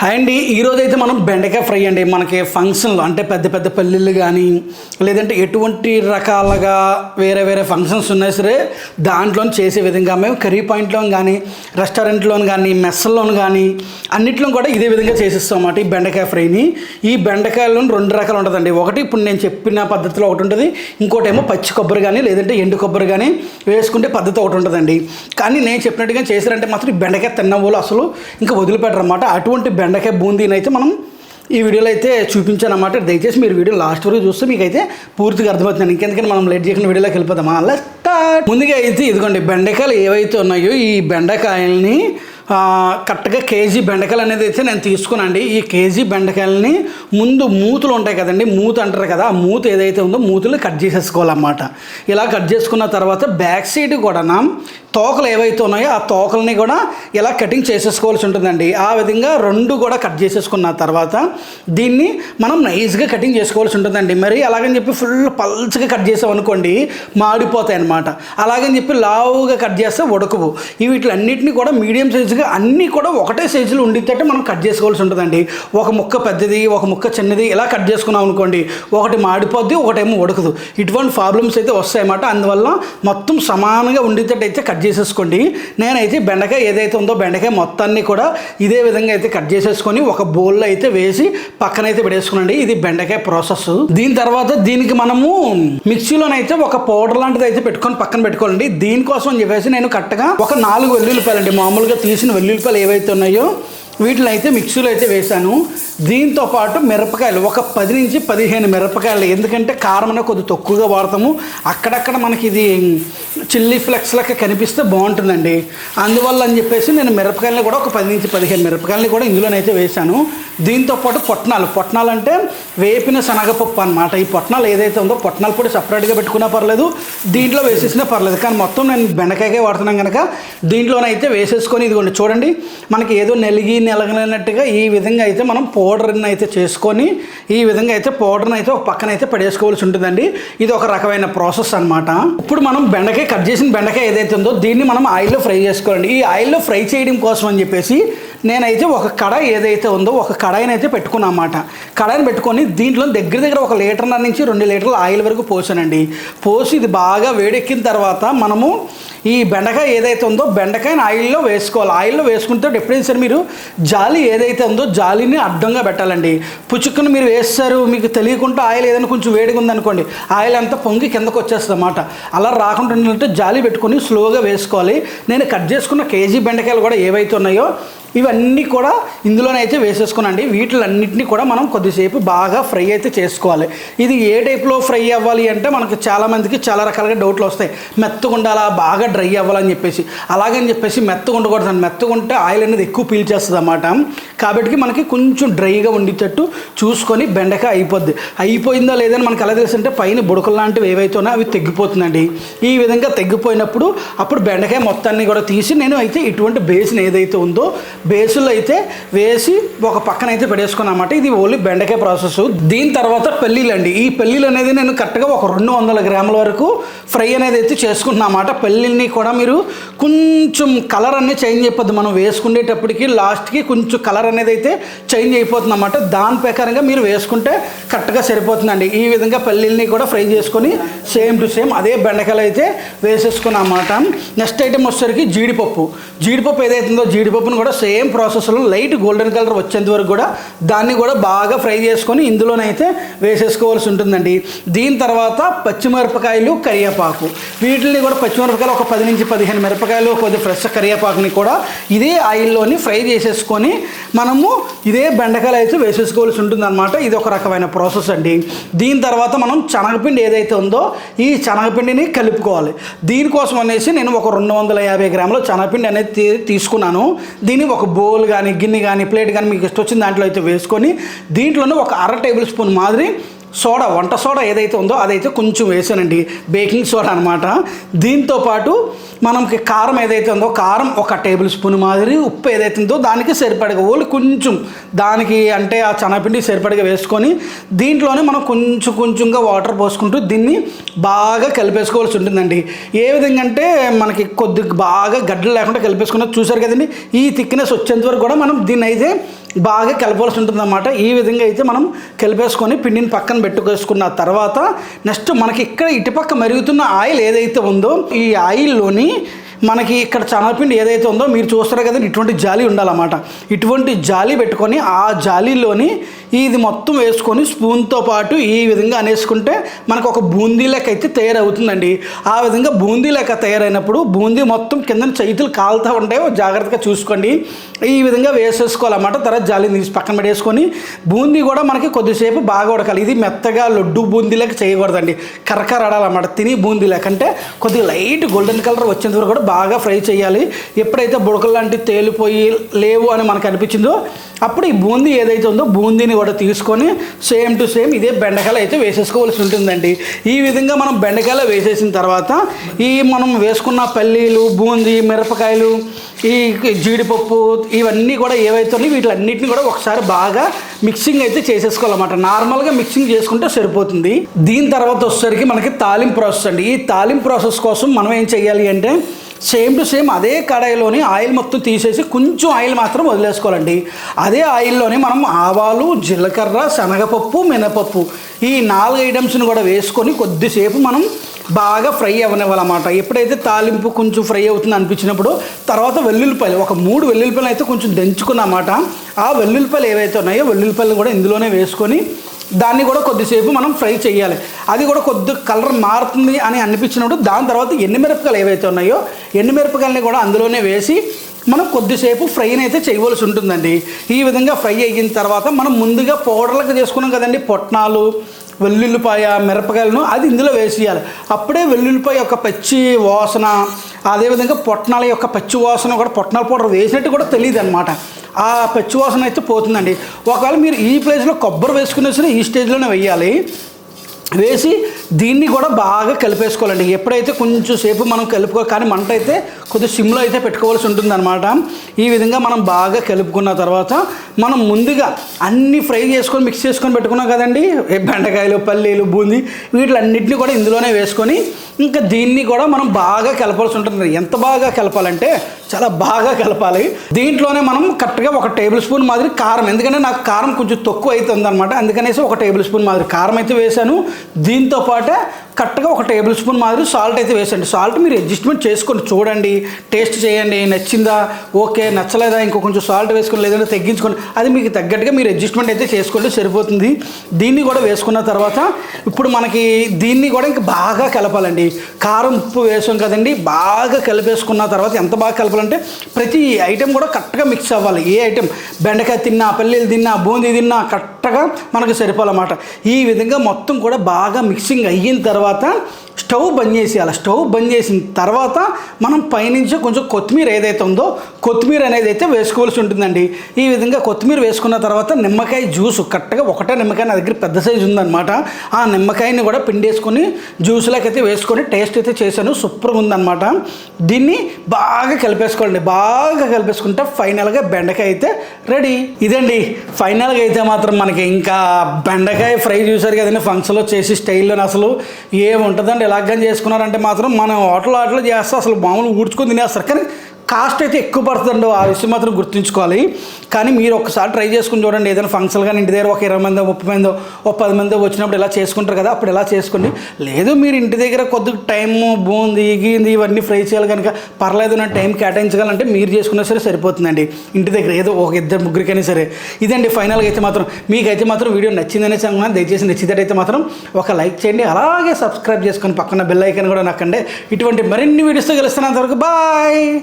Hi అండి ఈరోజు అయితే మనం బెండకాయ ఫ్రై అండి. మనకి ఫంక్షన్లు అంటే పెద్ద పెద్ద పెళ్ళిళ్ళు కానీ లేదంటే ఎటువంటి రకాలుగా వేరే వేరే ఫంక్షన్స్ ఉన్నా సరే దాంట్లో చేసే విధంగా మేము కర్రీ పాయింట్లో కానీ రెస్టారెంట్లో కానీ మెస్సల్లోను కానీ అన్నిట్లో కూడా ఇదే విధంగా చేసిస్తాం అన్నమాట ఈ బెండకాయ ఫ్రైని. ఈ బెండకాయలో రెండు రకాలు ఉంటుందండి. ఒకటి ఇప్పుడు నేను చెప్పిన పద్ధతిలో ఒకటి ఉంటుంది. ఇంకోటేమో పచ్చి కొబ్బరి కానీ లేదంటే ఎండు కొబ్బరి కానీ వేసుకుంటే పద్ధతి ఒకటి ఉంటుందండి. కానీ నేను చెప్పినట్టుగా చేశారంటే మాత్రం ఈ బెండకాయ తిన్న వాళ్ళు అసలు ఇంకా వదిలిపెట్టరు అన్నమాట అటువంటి బెండకాయ బూందీని అయితే మనం ఈ వీడియోలో అయితే చూపించానమాట. అన్నమాట దయచేసి మీరు వీడియో లాస్ట్ వరకు చూస్తే మీకు అయితే పూర్తిగా అర్థమవుతుంది. ఇంకెందుకని మనం లేట్ చేయకుండా వీడియోలోకి వెళ్ళిపోదామా? అలా స్టార్ట్ ముందుగా అయితే ఇదిగోండి బెండకాయలు ఏవైతే ఉన్నాయో ఈ బెండకాయల్ని కరెక్ట్గా కేజీ బెండకాయలు అనేది అయితే నేను తీసుకున్నాండి ఈ కేజీ బెండకాయలని ముందు మూతులు ఉంటాయి కదండి మూత అంటారు కదా ఆ మూత ఏదైతే ఉందో మూతులు కట్ చేసేసుకోవాలన్నమాట. ఇలా కట్ చేసుకున్న తర్వాత బ్యాక్ సైడ్ కూడా తోకలు ఏవైతే ఉన్నాయో ఆ తోకల్ని కూడా ఇలా కటింగ్ చేసేసుకోవాల్సి ఉంటుందండి. ఆ విధంగా రెండు కూడా కట్ చేసేసుకున్న తర్వాత దీన్ని మనం నైస్గా కటింగ్ చేసుకోవాల్సి ఉంటుందండి. మరి అలాగని చెప్పి ఫుల్ పల్చగా కట్ చేసామనుకోండి మాడిపోతాయి అనమాట అలాగని చెప్పి లావుగా కట్ చేస్తే ఉడకవు. ఈ వీటిలన్నింటినీ కూడా మీడియం సైజుగా అన్నీ కూడా ఒకటే సైజులో ఉండితేటే మనం కట్ చేసుకోవాల్సి ఉంటుందండి. ఒక ముక్క పెద్దది ఒక ముక్క చిన్నది ఇలా కట్ చేసుకున్నాం అనుకోండి ఒకటి మాడిపోద్ది ఒకటేమో ఉడకదు. ఇటువంటి ప్రాబ్లమ్స్ అయితే వస్తాయన్నమాట. అందువల్ల మొత్తం సమానంగా ఉండితేటైతే కట్ చేసేసుకోండి నేనైతే బెండకాయ ఏదైతే ఉందో బెండకాయ మొత్తాన్ని కూడా ఇదే విధంగా అయితే కట్ చేసేసుకొని ఒక బౌల్లో అయితే వేసి పక్కనైతే పెట్టేసుకునండి. ఇది బెండకాయ ప్రాసెస్ దీని తర్వాత దీనికి మనము మిక్సీలోనైతే ఒక పౌడర్ లాంటిది అయితే పెట్టుకొని పక్కన పెట్టుకోవాలండి. దీనికోసం అని చెప్పేసి నేను కరెక్ట్గా ఒక నాలుగు వెల్లుల్లిపాయలు అండి మామూలుగా తీసిన వెల్లుల్లిపాయలు ఏవైతే ఉన్నాయో వీటిలో అయితే మిక్సీలో అయితే వేశాను. దీంతో పాటు మిరపకాయలు ఒక పది నుంచి పదిహేను మిరపకాయలు. ఎందుకంటే కారం కొద్దిగా తక్కువగా వాడతాము. అక్కడక్కడ మనకి ఇది చిల్లీ ఫ్లెక్స్ లెక్క కనిపిస్తే బాగుంటుందండి. అందువల్ల అని చెప్పేసి నేను మిరపకాయలని కూడా ఒక పది నుంచి పదిహేను మిరపకాయలని కూడా ఇందులోనైతే వేశాను. దీంతో పాటు పొట్నాలు. పొట్నాలు అంటే వేపిన శనగపప్పు అనమాట ఈ పొట్నాలు ఏదైతే ఉందో పొట్నాలు పొడి సపరేట్గా పెట్టుకున్నా పర్లేదు దీంట్లో వేసేసినా పర్లేదు. కానీ మొత్తం నేను బెండకాయకే వాడుతున్నాను కనుక దీంట్లోనైతే వేసేసుకొని ఇదిగోండి. చూడండి మనకి ఏదో నెలిగి నెలగనట్టుగా ఈ విధంగా అయితే మనం పౌడర్ని అయితే చేసుకొని ఈ విధంగా అయితే పౌడర్ని అయితే ఒక పక్కన అయితే పడేసుకోవాల్సి ఉంటుందండి. ఇది ఒక రకమైన ప్రాసెస్ అనమాట ఇప్పుడు మనం బెండకాయ కట్ చేసిన బెండకాయ ఏదైతే ఉందో దీన్ని మనం ఆయిల్లో ఫ్రై చేసుకోవాలండి. ఈ ఆయిల్లో ఫ్రై చేయడం కోసం అని చెప్పేసి నేనైతే ఒక కడాయి ఏదైతే ఉందో ఒక కడాయిని అయితే పెట్టుకున్నా అన్నమాట కడాయిని పెట్టుకొని దీంట్లో దగ్గర దగ్గర ఒక లీటర్న్నర నుంచి రెండు లీటర్ల ఆయిల్ వరకు పోసానండి. పోసి ఇది బాగా వేడెక్కిన తర్వాత మనము ఈ బెండకాయ ఏదైతే ఉందో బెండకాయని ఆయిల్లో వేసుకోవాలి. ఆయిల్లో వేసుకుంటే ఎప్పుడైనా సరే మీరు జాలి ఏదైతే ఉందో జాలిని అడ్డంగా పెట్టాలండి. పుచ్చుకుని మీరు వేస్తారు మీకు తెలియకుండా ఆయిల్ ఏదైనా కొంచెం వేడిగా ఉందనుకోండి ఆయిల్ అంతా పొంగి కిందకు వచ్చేస్తుంది అన్నమాట అలా రాకుండా ఉండాలంటే జాలి పెట్టుకొని స్లోగా వేసుకోవాలి. నేను కట్ చేసుకున్న కేజీ బెండకాయలు కూడా ఏవైతే ఉన్నాయో ఇవన్నీ కూడా ఇందులోనైతే వేసేసుకునండి. వీటిలన్నింటినీ కూడా మనం కొద్దిసేపు బాగా ఫ్రై అయితే చేసుకోవాలి. ఇది ఏ టైప్లో ఫ్రై అవ్వాలి అంటే మనకు చాలామందికి చాలా రకాలుగా డౌట్లు వస్తాయి. మెత్తగా ఉండాలా? బాగా డ్రై అవ్వాలని చెప్పేసి. అలాగని చెప్పేసి మెత్తగా ఉండకూడదు మెత్తగా ఉంటే ఆయిల్ అనేది ఎక్కువ పీల్చేస్తుంది అన్నమాట కాబట్టి మనకి కొంచెం డ్రైగా ఉండేటట్టు చూసుకొని బెండకాయ అయిపోద్ది. అయిపోయిందా లేదని మనకు ఎలా తెలుసంటే పైన బుడకలు లాంటివి ఏవైతే ఉన్నాయో అవి తెగ్గిపోతుందండి ఈ విధంగా తెగ్గిపోయినప్పుడు అప్పుడు బెండకాయ మొత్తాన్ని కూడా తీసి నేను అయితే ఇటువంటి బేసిన్ ఏదైతే ఉందో బేసులు అయితే వేసి ఒక పక్కన అయితే పెట్టేసుకున్నమాట ఇది ఓన్లీ బెండకాయ ప్రాసెస్. దీని తర్వాత పెళ్ళిళ్ళు అండి ఈ పెళ్ళిళ్ళు అనేది నేను కరెక్ట్గా ఒక రెండు వందల గ్రాముల వరకు ఫ్రై అనేది అయితే చేసుకుంటున్నామాట పెళ్ళిళ్ళని కూడా మీరు కొంచెం కలర్ అనేది చేంజ్ అయిపోద్ది. మనం వేసుకునేటప్పటికి లాస్ట్కి కొంచెం కలర్ అనేది అయితే చేంజ్ అయిపోతుంది అన్నమాట దాని ప్రకారంగా మీరు వేసుకుంటే కరెక్ట్గా సరిపోతుందండి. ఈ విధంగా పెళ్ళిళ్ళని కూడా ఫ్రై చేసుకొని సేమ్ టు సేమ్ అదే బెండకాయలు అయితే వేసేసుకున్నాం అన్నమాట నెక్స్ట్ ఐటెం వచ్చేసరికి జీడిపప్పు. జీడిపప్పు ఏదైతుందో జీడిపప్పును కూడా సేమ్ ప్రాసెస్లో లైట్ గోల్డెన్ కలర్ వచ్చేంత వరకు కూడా దాన్ని కూడా బాగా ఫ్రై చేసుకొని ఇందులోనైతే వేసేసుకోవాల్సి ఉంటుందండి. దీని తర్వాత పచ్చిమిరపకాయలు కరివేపాకు. వీటిని కూడా పచ్చిమిరపకాయలు ఒక పది నుంచి పదిహేను మిరపకాయలు కొద్ది ఫ్రెష్ కరివేపాకుని కూడా ఇదే ఆయిల్లోని ఫ్రై చేసేసుకొని మనము ఇదే బెండకాయలు అయితే వేసేసుకోవాల్సి ఉంటుందన్నమాట. ఇది ఒక రకమైన ప్రాసెస్ అండి. దీని తర్వాత మనం శనగపిండి ఏదైతే ఉందో ఈ శనగపిండిని కలుపుకోవాలి. దీనికోసం అనేసి నేను ఒక రెండు వందల యాభై గ్రాముల శనగపిండి అనేది తీసుకున్నాను. దీన్ని ఒక బౌల్ కానీ గిన్నె కానీ ప్లేట్ కానీ మీకు ఇష్టం వచ్చిన దాంట్లో అయితే వేసుకొని దీంట్లోనే ఒక అర టేబుల్ స్పూన్ మాదిరి సోడా వంట సోడా ఏదైతే ఉందో అదైతే కొంచెం వేసానండి. బేకింగ్ సోడా అనమాట దీంతో పాటు మనకి కారం ఏదైతే ఉందో కారం ఒక టేబుల్ స్పూన్ మాదిరి ఉప్పు ఏదైతే ఉందో దానికి సరిపడగా ఓన్లీ కొంచెం దానికి అంటే ఆ చనపిండి సరిపడగా వేసుకొని దీంట్లోనే మనం కొంచెం కొంచెంగా వాటర్ పోసుకుంటూ దీన్ని బాగా కలిపేసుకోవాల్సి ఉంటుందండి. ఏ విధంగా అంటే మనకి కొద్ది బాగా గడ్డలు లేకుండా కలిపేసుకున్నది చూసారు కదండి? ఈ థిక్నెస్ వచ్చేంత వరకు కూడా మనం దీన్ని అయితే బాగా కలపాల్సి ఉంటుందన్నమాట. ఈ విధంగా అయితే మనం కలిపేసుకొని పిండిని పక్కన పెట్టుకేసుకున్న తర్వాత నెక్స్ట్ మనకి ఇక్కడ ఇటుపక్క మరుగుతున్న ఆయిల్ ఏదైతే ఉందో ఈ ఆయిల్లోని మనకి ఇక్కడ చనపిండి ఏదైతే ఉందో మీరు చూస్తారు కదండి ఇటువంటి జాలి ఉండాలన్నమాట. ఇటువంటి జాలి పెట్టుకొని ఆ జాలీలోని ఇది మొత్తం వేసుకొని స్పూన్తో పాటు ఈ విధంగా అనేసుకుంటే మనకు ఒక బూందీ లెక్క అయితే తయారవుతుందండి. ఆ విధంగా బూందీ లెక్క తయారైనప్పుడు బూందీ మొత్తం కింద చేతులు కాలుతూ ఉంటాయో జాగ్రత్తగా చూసుకోండి. ఈ విధంగా వేసేసుకోవాలన్నమాట. తర్వాత జాలి తీసి పక్కన పెట్టేసుకొని బూందీ కూడా మనకి కొద్దిసేపు బాగా ఉడకాలి. ఇది మెత్తగా లడ్డు బూందీ లెక్క చేయకూడదండి. కరకర ఆడాలన్నమాట తిని బూందీ లెక్క అంటే కొద్దిగా లైట్ గోల్డెన్ కలర్ వచ్చేంత వరకు కూడా బాగా ఫ్రై చేయాలి. ఎప్పుడైతే బుడకలు లాంటివి తేలిపోయి లేవు అని మనకు అనిపించిందో అప్పుడు ఈ బూందీ ఏదైతే ఉందో బూందీని కూడా తీసుకొని సేమ్ టు సేమ్ ఇదే బెండకాయలు అయితే వేసేసుకోవాల్సి ఉంటుందండి. ఈ విధంగా మనం బెండకాయలు వేసేసిన తర్వాత ఈ మనం వేసుకున్న పల్లీలు బూందీ మిరపకాయలు ఈ జీడిపప్పు ఇవన్నీ కూడా ఏవైతే ఉన్నాయో వీటిలన్నిటిని కూడా ఒకసారి బాగా మిక్సింగ్ అయితే చేసేసుకోవాలన్నమాట. నార్మల్గా మిక్సింగ్ చేసుకుంటే సరిపోతుంది. దీని తర్వాత వచ్చేసరికి మనకి తాలింపు ప్రాసెస్ అండి. ఈ తాలింపు ప్రాసెస్ కోసం మనం ఏం చేయాలి అంటే సేమ్ టు సేమ్ అదే కడాయిలోని ఆయిల్ మొత్తం తీసేసి కొంచెం ఆయిల్ మాత్రం వదిలేసుకోవాలండి. అదే ఆయిల్లోనే మనం ఆవాలు జీలకర్ర శనగపప్పు మినపప్పు ఈ నాలుగు ఐటమ్స్ని కూడా వేసుకొని కొద్దిసేపు మనం బాగా ఫ్రై అవ్వనివ్వాలన్నమాట ఎప్పుడైతే తాలింపు కొంచెం ఫ్రై అవుతుంది అనిపించినప్పుడు తర్వాత వెల్లుల్లిపాయలు ఒక మూడు వెల్లుల్లిపాయలు అయితే కొంచెం దంచుకున్నమాట. ఆ వెల్లుల్లిపాయలు ఏవైతే ఉన్నాయో వెల్లుల్లిపాయలు కూడా ఇందులోనే వేసుకొని దాన్ని కూడా కొద్దిసేపు మనం ఫ్రై చేయాలి. అది కూడా కొద్ది కలర్ మారుతుంది అని అనిపించినప్పుడు దాని తర్వాత ఎండుమిరపకాయలు ఏవైతే ఉన్నాయో ఎండుమిరపకాయలని కూడా అందులోనే వేసి మనం కొద్దిసేపు ఫ్రైని అయితే చేయవలసి ఉంటుందండి. ఈ విధంగా ఫ్రై అయిన తర్వాత మనం ముందుగా పౌడర్లకు చేసుకున్నాం కదండి. పొట్నాలు వెల్లుల్లిపాయ మిరపకాయలను అది ఇందులో వేసేయాలి. అప్పుడే వెల్లుల్లిపాయ యొక్క పచ్చి వాసన అదేవిధంగా పొట్నాల యొక్క పచ్చి వాసన కూడా పొట్నాల పౌడర్ వేసినట్టు కూడా తెలియదు అనమాట ఆ పచ్చి వాసన అయితే పోతుందండి. ఒకవేళ మీరు ఈ ప్లేస్లో కొబ్బరి వేసుకునే సరే ఈ స్టేజ్లోనే వేయాలి. వేసి దీన్ని కూడా బాగా కలిపేసుకోవాలండి. ఎప్పుడైతే కొంచెం సేపు మనం కలుపుకో కానీ మంట అయితే కొద్దిగా సిమ్లో అయితే పెట్టుకోవాల్సి ఉంటుందన్నమాట. ఈ విధంగా మనం బాగా కలుపుకున్న తర్వాత మనం ముందుగా అన్ని ఫ్రై చేసుకొని మిక్స్ చేసుకొని పెట్టుకున్నాం కదండి. బెండకాయలు పల్లీలు బూందీ వీటిలన్నింటినీ కూడా ఇందులోనే వేసుకొని ఇంకా దీన్ని కూడా మనం బాగా కలపాల్సి ఉంటుంది ఎంత బాగా కలపాలంటే చాలా బాగా కలపాలి. దీంట్లోనే మనం కరెక్ట్గా ఒక టేబుల్ స్పూన్ మాదిరి కారం ఎందుకంటే నాకు కారం కొంచెం తక్కువ అవుతుంది అనమాట అందుకనేసి ఒక టేబుల్ స్పూన్ మాదిరి కారం అయితే వేశాను. దీంతో పాటే కరెక్ట్గా ఒక టేబుల్ స్పూన్ మాదిరి సాల్ట్ అయితే వేసండి. సాల్ట్ మీరు అడ్జస్ట్మెంట్ చేసుకొని చూడండి. టేస్ట్ చేయండి. నచ్చిందా? ఓకే. నచ్చలేదా? ఇంకో కొంచెం సాల్ట్ వేసుకొని లేదంటే తగ్గించుకోండి. అది మీకు తగ్గట్టుగా మీరు అడ్జస్ట్మెంట్ అయితే చేసుకోండి. సరిపోతుంది. దీన్ని కూడా వేసుకున్న తర్వాత ఇప్పుడు మనకి దీన్ని కూడా ఇంకా బాగా కలపాలండి. కారం ఉప్పు వేసాం కదండి. బాగా కలిపేసుకున్న తర్వాత ఎంత బాగా కలపాలంటే ప్రతి ఐటెం కూడా కరెక్ట్గా మిక్స్ అవ్వాలి. ఏ ఐటెం? బెండకాయ తిన్నా పల్లీలు తిన్నా బూందీ తిన్నా కరెక్ట్గా మనకు సరిపోవాలన్నమాట ఈ విధంగా మొత్తం కూడా బాగా మిక్సింగ్ అయిన తర్వాత స్టవ్ బంద్ చేసేయాలి. స్టవ్ బంద్ చేసిన తర్వాత మనం పైనుంచి కొంచెం కొత్తిమీర ఏదైతే ఉందో కొత్తిమీర అనేది అయితే వేసుకోవాల్సి ఉంటుందండి. ఈ విధంగా కొత్తిమీర వేసుకున్న తర్వాత నిమ్మకాయ జ్యూస్ కరెక్ట్గా ఒకటే నిమ్మకాయ నా దగ్గర పెద్ద సైజు ఉందన్నమాట. ఆ నిమ్మకాయని కూడా పిండేసుకొని జ్యూస్లోకి అయితే వేసుకొని టేస్ట్ అయితే చేశాను. సూపర్గా ఉందన్నమాట. దీన్ని బాగా కలిపేసుకోండి బాగా కలిపేసుకుంటే ఫైనల్గా బెండకాయ అయితే రెడీ. ఇదండి ఫైనల్గా అయితే మాత్రం మనకి ఇంకా బెండకాయ ఫ్రై చూసారు కదండి ఫంక్షన్లో చేసి స్టైల్లో అసలు ఏముంటుందండి? ఎలాగని చేసుకున్నారంటే మాత్రం మనం హోటల్ హోటల్ చేస్తే అసలు మామూలు ఊడ్చుకొని తినేస్తారు. కానీ కాస్ట్ అయితే ఎక్కువ పడుతుందండి. ఆ విషయం మాత్రం గుర్తుంచుకోవాలి. కానీ మీరు ఒకసారి ట్రై చేసుకుని చూడండి. ఏదైనా ఫంక్షన్ కానీ ఇంటి దగ్గర ఒక ఇరవై మంది ముప్పై మంది ఒక పది మంది వచ్చినప్పుడు ఇలా చేసుకుంటారు కదా అప్పుడు ఇలా చేసుకోండి. లేదు మీరు ఇంటి దగ్గర కొద్దిగా టైం బూంది గీంది ఇవన్నీ ఫ్రై చేయాలి కనుక పర్లేదు నా టైం కేటాయించగలంటే మీరు చేసుకున్నా సరే సరిపోతుందండి. ఇంటి దగ్గర ఏదో ఒక ఇద్దరు ముగ్గురికైనా సరే. ఇదండి ఫైనల్గా అయితే మాత్రం మీకైతే మాత్రం వీడియో నచ్చిందనే సంగతి దయచేసి నచ్చినట్టయితే మాత్రం ఒక లైక్ చేయండి. అలాగే సబ్స్క్రైబ్ చేసుకొని పక్కన బెల్ ఐకన్ కూడా నక్కండి. ఇటువంటి మరిన్ని వీడియోస్తో కలుస్తున్నంత వరకు బాయ్!